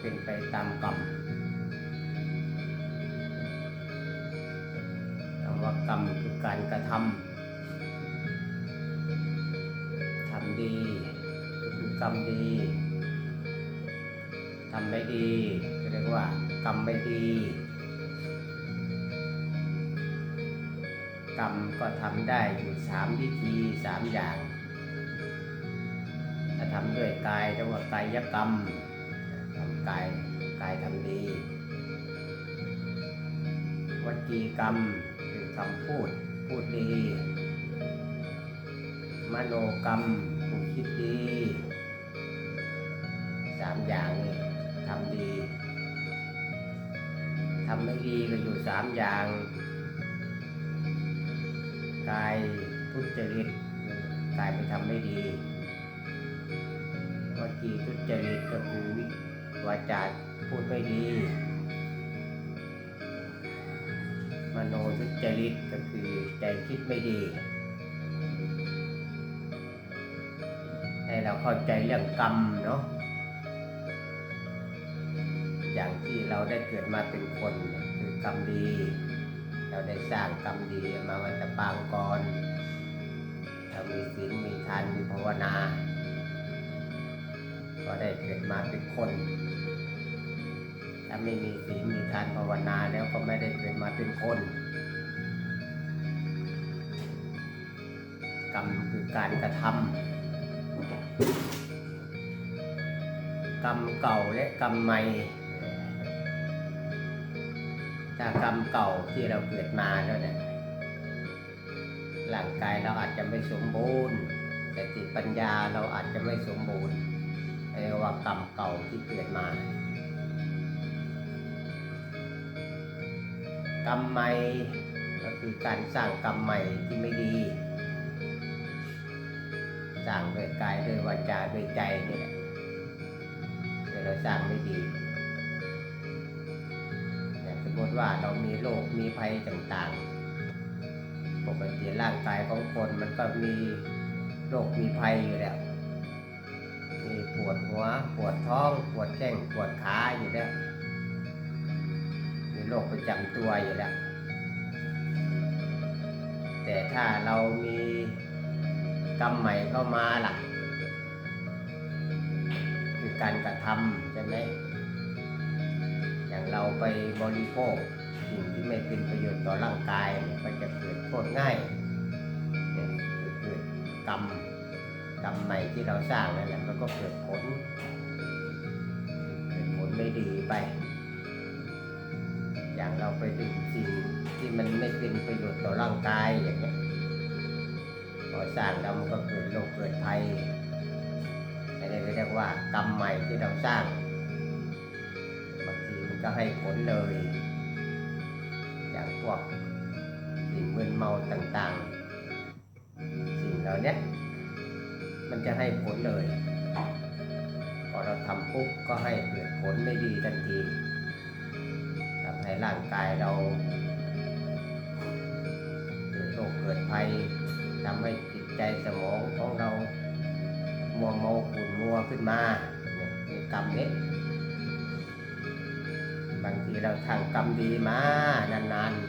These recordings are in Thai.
เป็นไปตามกรรมคำว่ากรรมคือการกระทำทำดีก็คือกรรมดีทำไม่ดีก็เรียกว่ากรรมไม่ดีกรรมก็ทำได้อยู่สามวิธีสามอย่าง ถ้าทำด้วยกายเรียกว่ากายกรรม กายกายทำดี วจีกรรมคือคำพูดพูดดี มโนกรรมผู้คิดดีสามอย่างนี้ทำดีทำไม่ดีก็อยู่สามอย่างกายทุจริตกายไปทำไม่ดีวจีทุจริตก็คือว วาจาพูดไม่ดี มโนทุจริตก็คือใจคิดไม่ดี ให้เราเข้าใจเรื่องกรรมเนาะอย่างที่เราได้เกิดมาเป็นคนเนี่ยคือกรรมดี เราได้สร้างกรรมดีมาวันตะปางก่อนเรามีศีลมีทานมีภาวนา ก็ได้เกิดมาเป็นคน ถ้าไม่มีศีลมีทานภาวนาแล้วก็ไม่ได้เกิดมาเป็นคน กรรมคือการกระทำกรรมเก่าและกรรมใหม่ถ้ากรรมเก่าที่เราเกิดมาแล้วเนี่ยร่างกายเราอาจจะไม่สมบูรณ์แต่ติปัญญาเราอาจจะไม่สมบูรณ์ เรียกว่ากรรมเก่าที่เกิดมา กรรมใหม่ก็คือการสร้างกรรมใหม่ที่ไม่ดี สร้างด้วยกายด้วยวาจาด้วยใจนี่แหละแต่เราสร้างไม่ดีอย่างสมมติว่าเรามีโรคมีภัยต่างๆ ปกติร่างกายของคนมันก็มีโรคมีภัยอยู่แล้ว มีปวดหัว ปวดท้อง ปวดแข้งปวดขาอยู่แล้วมีโรคประจำตัวอยู่แล้ว แต่ถ้าเรามีกรรมใหม่เข้ามาล่ะ คือการกระทำใช่ไหมอย่างเราไปบริโภคสิ่งที่ไม่เป็นประโยชน์ต่อร่างกายก็จะเกิดโทษง่ายเนี่ยคือเกิดกรรม กรรมใหม่ที่เราสร้างนั่นแหละมันก็เกิดผลเกิดผลไม่ดีไป อย่างเราไปดื่มสิ่งที่มันไม่เป็นประโยชน์ต่อร่างกายอย่างเงี้ยพอสร้างแล้วมันก็เกิดโรคเกิดภัยอันนี้เรียกว่ากรรมใหม่ที่เราสร้างบางทีมันก็ให้ผลเลย อย่างพวกสิ่งมึนเมาต่างๆ สิ่งเหล่านี้ มันจะให้ผลเลย พอเราทำปุ๊บก็ให้เกิดผลไม่ดีทันทีทำให้ร่างกายเราเกิดโรคเกิดภัยทำให้จิตใจสมองของเรามัวเมาขุ่นมัวขึ้นมาเนี่ยมีกรรมนี้บางทีเราทำกรรมดีมานานๆ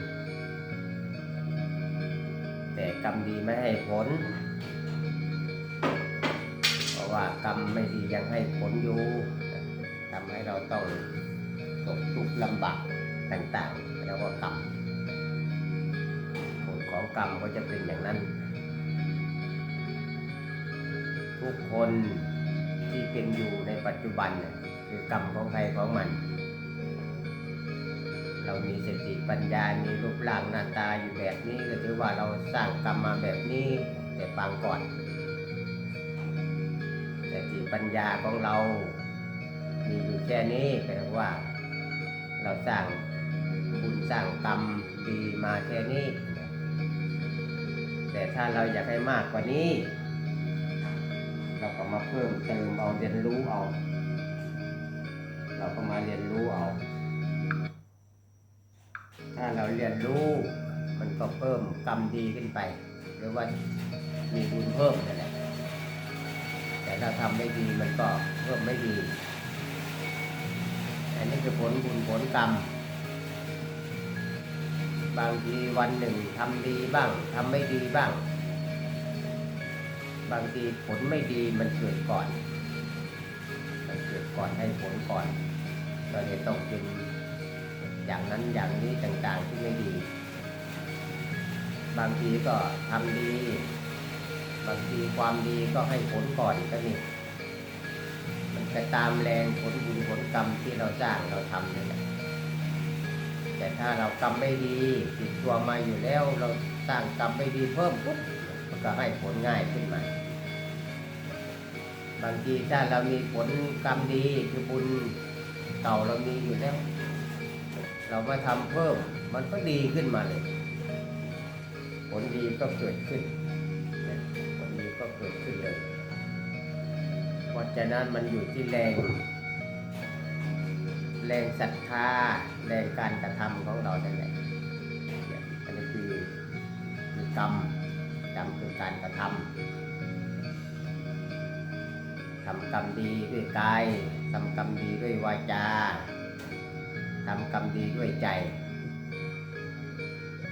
แต่กรรมดีไม่ให้ผล กรรมไม่ดียังให้ผลอยู่ทำให้เราต้องตกทุกข์ลำบากต่างๆเรียกว่ากรรมผลของกรรมก็จะเป็นอย่างนั้น ทุกคนที่เป็นอยู่ในปัจจุบันคือกรรมของใครของมัน เรามีสติปัญญา มีรูปร่างหน้าตาอยู่แบบนี้ก็ถือว่าเราสร้างกรรมมาแบบนี้แต่ปางก่อน ปัญญาของเรา มีอยู่แค่นี้แปลว่า เราสร้างบุญสร้างกรรมดีมาแค่นี้ แต่ถ้าเราอยากให้มากกว่านี้ เราก็มาเพิ่มเติมเอาเรียนรู้เอา เราก็มาเรียนรู้เอา ถ้าเราเรียนรู้มันก็เพิ่มกรรมดีขึ้นไป หรือว่ามีบุญเพิ่มนั่นแหละ แต่ถ้าทำไม่ดีมันก็เพิ่มไม่ดีฉนี้คือผลบุญผลกรรม บางทีวันหนึ่งทำดีบ้างทำไม่ดีบ้าง บางทีผลไม่ดีมันเกิดก่อน มันเกิดก่อนให้ผลก่อนก็เลยต้องเป็นอย่างนั้นอย่างนี้ต่างๆที่ไม่ดี บางทีก็ทำดี บางทีความดีก็ให้ผลก่อนก็นี่มันจะตามแรงผลบุญผลกรรมที่เราสร้างเราทำนี่แหละแต่ถ้าเรากรรมไม่ดีติดตัวมาอยู่แล้ว เราสร้างกรรมไม่ดีเพิ่มปุ๊บมันก็ให้ผลง่ายขึ้นมาบางทีถ้าเรามีผลกรรมดีคือบุญเก่าเรามีอยู่แล้ว เรามาทำเพิ่มมันก็ดีขึ้นมาเลย ผลดีก็เกิดขึ้น เกิดขึ้นเลย เพราะฉะนั้นมันอยู่ที่แรง แรงศรัทธา แรงการกระทำของเรานั่นแหละนี่ยอันนี้คือคือกรรมกรรมคือการกระทำทำกรรมดีด้วยกายทำกรรมดีด้วยวาจาทำกรรมดีด้วยใจ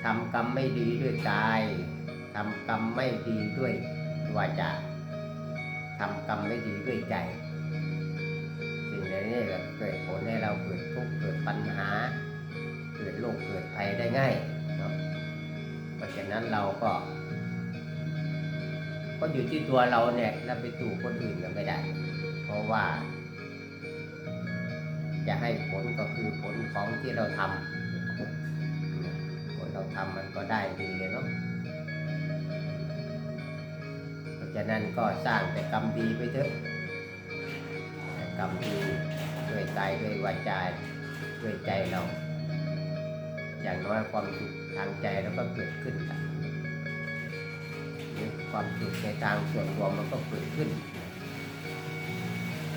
ทำกรรมไม่ดีด้วยกายทำกรรมไม่ดีด้วย วาจาทำกรรมไม่ดีด้วยใจ สิ่งเหล่านี้ก็เกิดผลให้เราเกิดทุกข์เกิดปัญหา เกิดโรคเกิดภัยได้ง่ายเนาะเพราะฉะนั้นเราก็ ก็อยู่ที่ตัวเราเนี่ยเราไปตู่คนอื่นก็ไม่ได้ เพราะว่า จะให้ผลก็คือผลของที่เราทำผลเราทำมันก็ได้ดีเนาะ ฉะนั้นก็สร้างแต่กรรมดีไปเถอะกรรมดีด้วยกายด้วยวาจาด้วยใจเรา อย่างน้อยความสุขทางใจเราก็เกิดขึ้นหรือความสุขในทางส่วนรวมมันก็เกิดขึ้น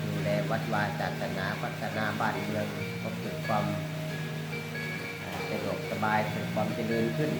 ดูแลวัดวาศาสนาพัฒนาบ้านเมืองก็เกิดความสะดวกสบายเกิดความเจริญขึ้น